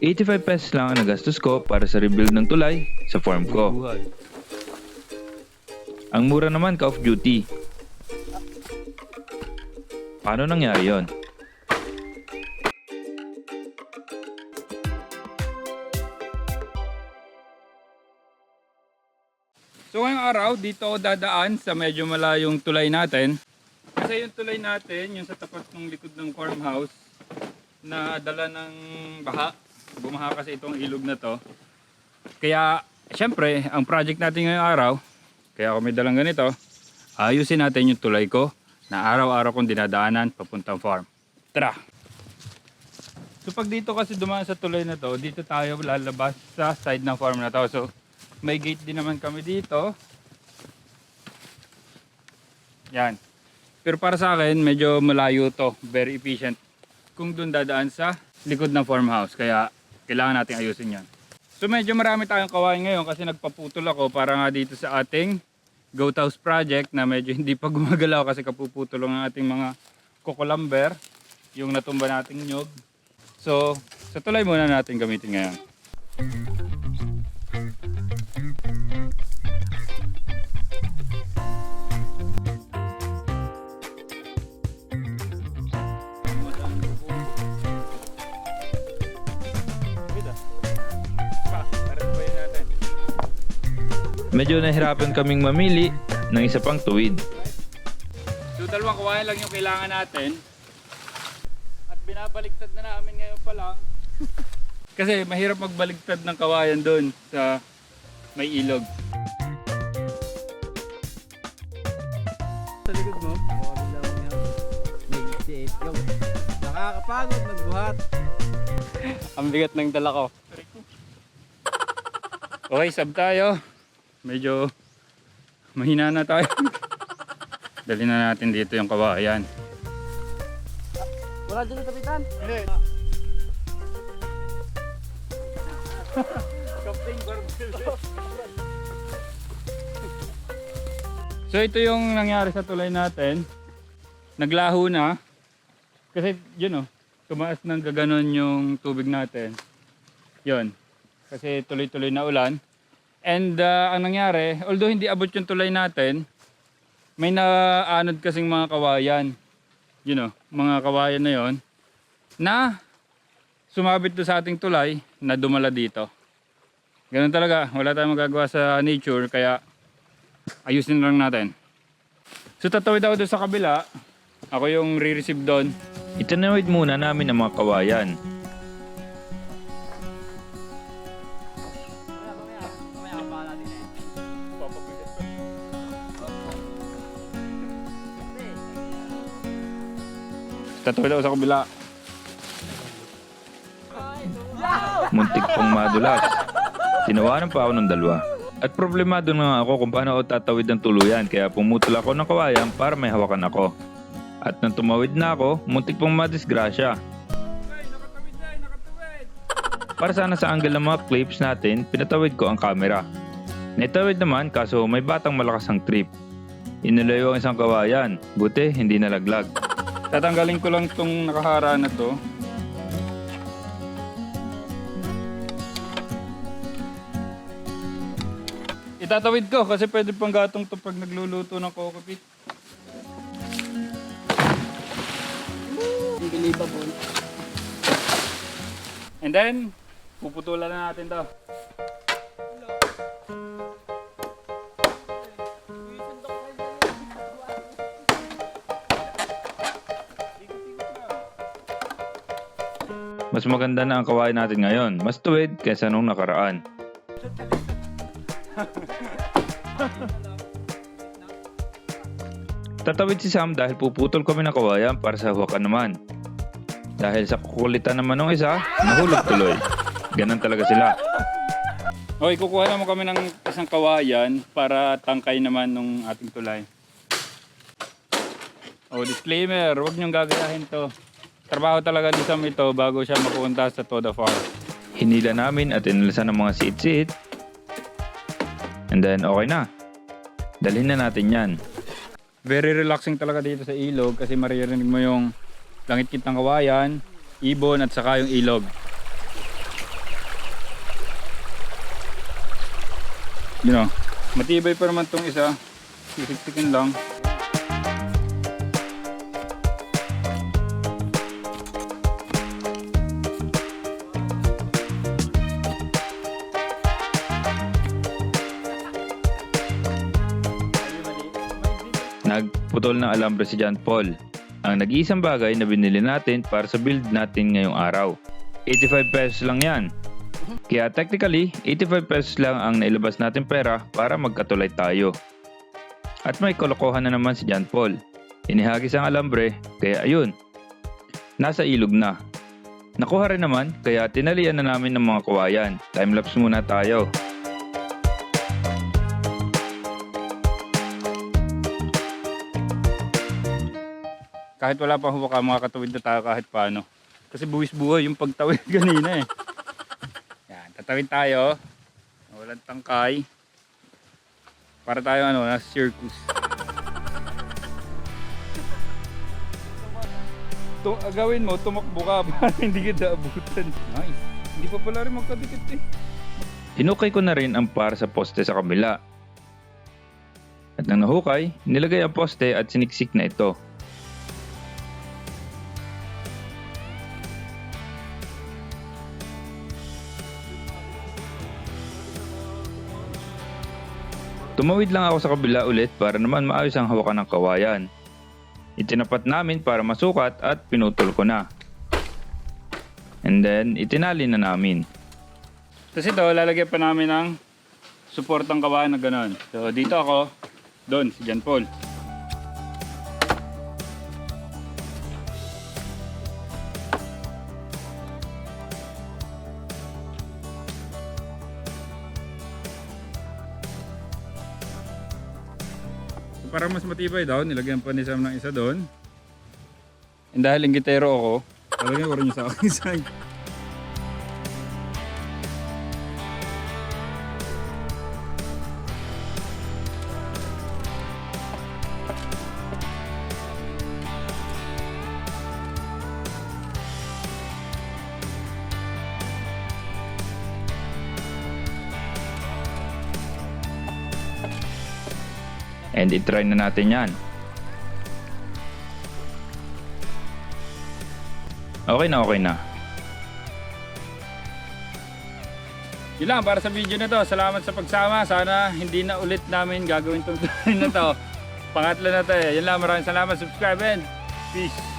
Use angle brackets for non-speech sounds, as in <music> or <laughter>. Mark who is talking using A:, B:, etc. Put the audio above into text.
A: 85 pesos lang ang nagastos ko para sa rebuild ng tulay sa farm ko. Ang mura naman ka off duty. Paano nangyari yon?
B: So ngayong araw, dito ako dadaan sa medyo malayong tulay natin. Kasi yung tulay natin, yung sa tapat ng likod ng farmhouse, na dala ng baha. Bumaha kasi itong ilog na to. Kaya, syempre, ang project natin ngayong araw, kaya ako may dalang ganito, ayusin natin yung tulay ko na araw-araw kong dinadaanan papuntang farm. Tara! So pag dito kasi dumaan sa tulay na to, dito tayo lalabas sa side ng farm na to. So may gate din naman kami dito. Yan. Pero para sa akin, medyo malayo to. Very efficient. Kung doon dadaan sa likod ng farmhouse. Kaya kailangan natin ayusin yan. So medyo marami tayong kawain ngayon kasi nagpaputol ako para nga dito sa ating goat house project na medyo <laughs> hindi pa gumagalaw kasi kapuputol ang ating mga kukulamber. Yung natumba nating nyog. So, sa tulay muna natin gamitin ngayon.
A: Medyo nahirapan kaming mamili ng isa pang tuwid.
B: So dalawang kawayan lang yung kailangan natin. At binabaliktad na namin ngayon pa lang. <laughs> Kasi mahirap magbaligtad ng kawayan doon sa may ilog.
C: sa likod mo. Nakakapagod magbuhat.
B: Ang bigat ng dala ko. <laughs> Okay, sab tayo. Medyo mahina na tayo. <laughs> Dali na natin dito yung kawayan.
C: Wala dyan yung kapitan.
B: Hindi. <laughs> Kapting So ito yung nangyari sa tulay natin. Naglaho na. Kasi yun oh, tumaas ng gaganon yung tubig natin. Yun. Kasi tuloy-tuloy na ulan. And uh, ang nangyari, although hindi abot yung tulay natin, may naanod kasing mga kawayan. You know, mga kawayan na yon na sumabit do sa ating tulay na dumala dito. Ganun talaga, wala tayong magagawa sa nature kaya ayusin lang natin. So tatawid ako doon sa kabila. Ako yung re-receive doon.
A: Itanawid muna namin ang mga kawayan.
B: Ako sa kabila.
A: Muntik pang madulas. Tinawanan pa ako ng dalawa. At problemado na nga ako kung paano ako tatawid ng tuluyan kaya pumutol ako ng kawayan para may hawakan ako. At nang tumawid na ako, muntik pang madisgrasya. Para sana sa angle ng mga clips natin, pinatawid ko ang camera. Naitawid naman kaso may batang malakas ang trip. Inulayo ang isang kawayan, buti hindi nalaglag.
B: Tatanggalin ko lang tong nakahara na to. Itatawid ko kasi pwede pang gatong to pag nagluluto ng kokopit.
C: Unbelievable.
B: And then, puputulan na natin to.
A: Mas maganda na ang kawayan natin ngayon, mas tuwid kaysa nung nakaraan. <laughs> Tatawid si Sam dahil puputol kami ng kawayan para sa hawakan naman. Dahil sa kukulitan naman ng isa, nahulog tuloy. Ganon talaga sila.
B: Okay, kukuha naman kami ng isang kawayan para tangkay naman nung ating tulay. Oh, disclaimer, huwag niyong gagayahin to. Trabaho talaga ni Sam ito bago siya mapunta sa Toda Farm.
A: Hinila namin at inalasan ng mga siit-siit. And then okay na. Dalhin na natin yan.
B: Very relaxing talaga dito sa ilog kasi maririnig mo yung langit-kit kawayan, ibon at saka yung ilog. You know, matibay pa naman tong isa. Sisiktikin lang.
A: Nagputol ng alambre si John Paul. Ang nag-iisang bagay na binili natin para sa build natin ngayong araw. 85 pesos lang yan. Kaya technically, 85 pesos lang ang nailabas natin pera para magkatulay tayo. At may kolokohan na naman si John Paul. Inihagis ang alambre, kaya ayun. Nasa ilog na. Nakuha rin naman, kaya tinalian na namin ng mga kawayan. Timelapse muna tayo.
B: Kahit wala pang hawak mga katawid na tayo kahit paano. Kasi buwis buhay yung pagtawid <laughs> kanina eh. Yan, tatawid tayo. Walang tangkay. Para tayo ano, nasa circus. <laughs> To, gawin mo, tumakbo ka <laughs> para hindi kita abutan. Nice. Hindi pa pala rin magkadikit eh.
A: Hinukay ko na rin ang par sa poste sa kabila. At nang nahukay, nilagay ang poste at siniksik na ito. Tumawid lang ako sa kabila ulit para naman maayos ang hawakan ng kawayan. Itinapat namin para masukat at pinutol ko na. And then, itinali na namin.
B: Tapos ito, lalagyan pa namin ng suportang kawayan na gano'n. So dito ako, doon, si John Paul. Para mas matibay daw, nilagyan pa ni Sam ng isa doon. And dahil inggitero ako, lalagyan ko rin yung sa <laughs> aking side.
A: And itry na natin yan. Okay na, okay na.
B: Yun lang para sa video na to. Salamat sa pagsama. Sana hindi na ulit namin gagawin tong <laughs> na to. Pangatlo na to eh. Yun lang. Maraming salamat. Subscribe and peace.